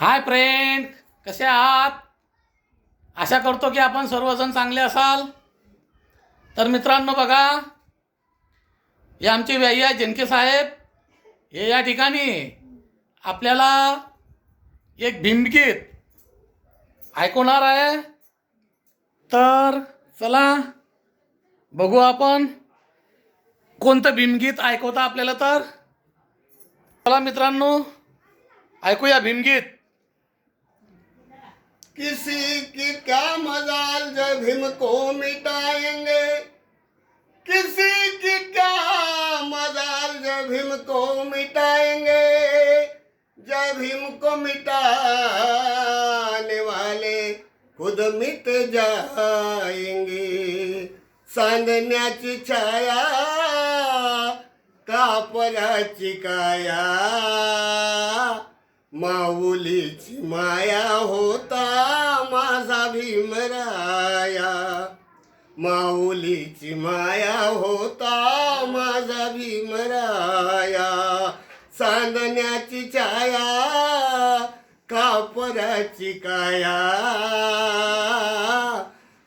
Hi friend कसे आहात? आशा करतो की आपण सर्वजण चांगले असाल. तर मित्रांनो बघा हे आमचे व्यय्या आहे जनके साहेब. हे या ठिकाणी आपल्याला एक भीमगीत ऐकवणार आहे. तर चला बघू आपण कोणतं भीमगीत ऐकवता आपल्याला तर. चला मित्रांनो ऐकूया भीमगीत किसी की क्या मजाल जब भीम को मिटाएंगे। किसी की क्या मजाल जब भीम को मिटाएंगे। जब भीम मिटाने वाले खुद मिट जाएंगे। सांदण्याची छाया कापराची काया माऊलीची माया होता माझा भीमराया. माऊलीची माया होता माझा भीमराया. चांदण्याची छाया कापराची काया.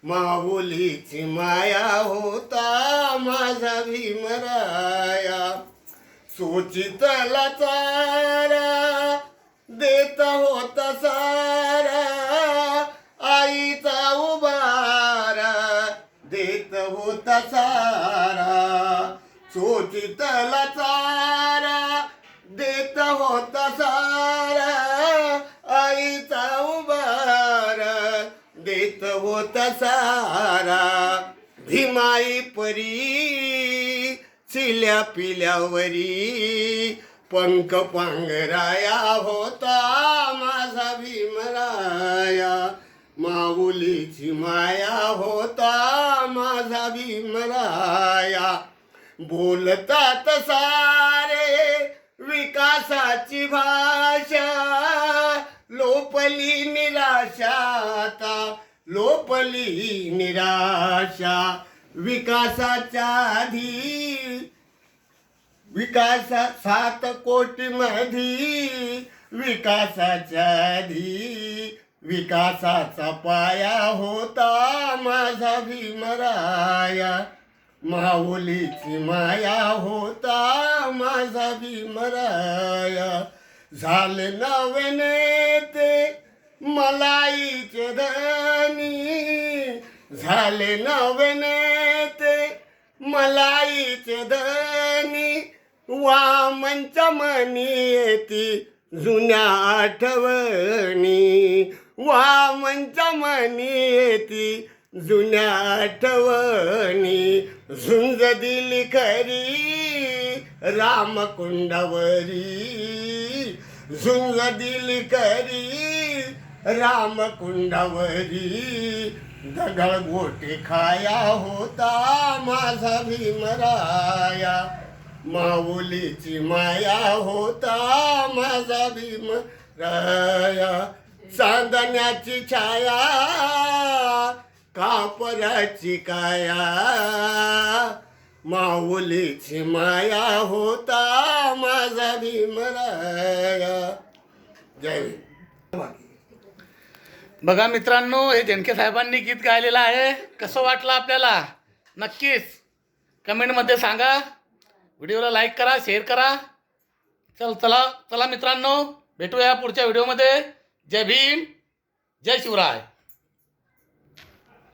माऊलीची माया होता माझा भीमराया. सोचितला चारा देत होता सारा आईचा उबारा. देत होता सारा चोचितला चारा. देत होता सारा आईचा उबारा. देत होता सारा भीमाई परी चिल्या पिल्यावरी. पंख पांघराया होता माझा भीमराया. माऊलीची माया होता माझा भीमराया. बोलतात सारे विकासाची भाषा. लोपली निराशा आता लोपली निराशा. विकासाच्या आधी विकासा सात कोटी मधी विकासाच्या आधी विकासाचा पाया होता माझा भीमराया. माऊलीची माया होता माझा भीमराया. झाले नवने ते मलाईचे धनी. झाले नवने ते मलाईचे धनी. वामनच्या मनी येती जुन्या आठवणी. वामनच्या मनी येती जुन्या आठवणी. झुंज दिली खरी रामकुंडावरी. झुंज दिली खरी रामकुंडावरी. दगड गोटे खाया होता माझा भीमराया माऊलीची माया होता माझा भीम राया. चांदण्याची छाया कापराची काया. माऊलीची माया होता माझा भीम राया. जय बघा मित्रांनो हे जनके साहेबांनी गीत गायलेलं आहे. कसं वाटलं आपल्याला? नक्कीच कमेंटमध्ये सांगा. व्हिडिओला लाईक करा शेअर करा. चल चला चला मित्रांनो भेटूया पुढच्या व्हिडिओमध्ये. जय भीम जय शिवराय.